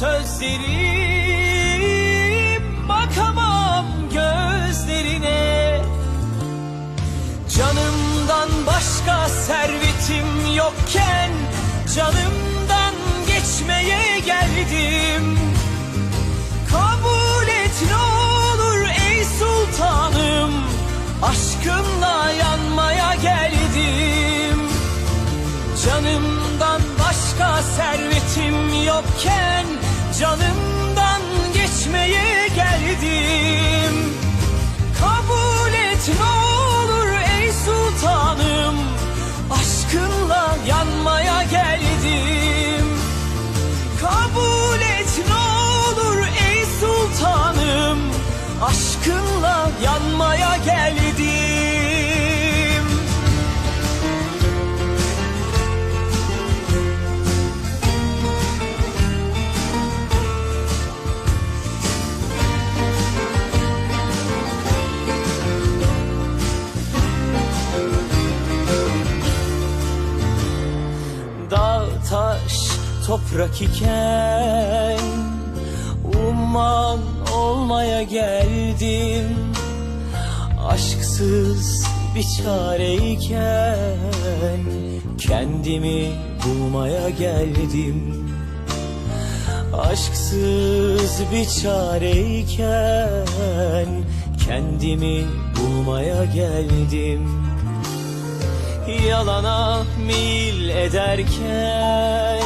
sözlerim Bakamam gözlerine. Canımdan başka servetim yokken Canımdan geçmeye geldim. Kabul et ne olur ey sultanım Aşkınla yanmaya geldim. Canımdan başka servetim yokken Canımdan geçmeye geldim toprak iken Umman olmaya geldim. Aşksız bir çareyken Kendimi bulmaya geldim. Aşksız bir çareyken Kendimi bulmaya geldim. Yalana mil ederken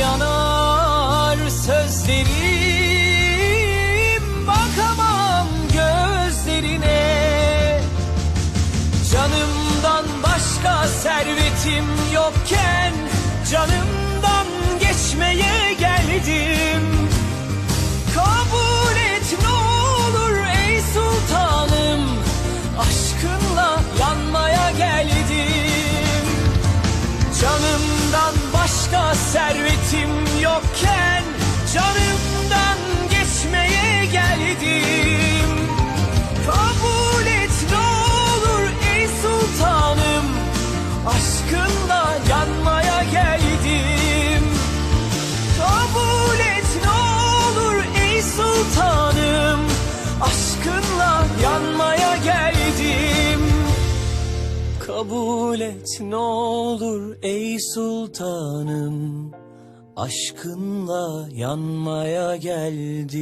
Yanar sözlerim. Bakamam gözlerine. Canımdan başka servetim yokken Canımdan geçmeye geldim servetim yokken Canımdan Kabul et ne olur ey sultanım. Aşkınla yanmaya geldim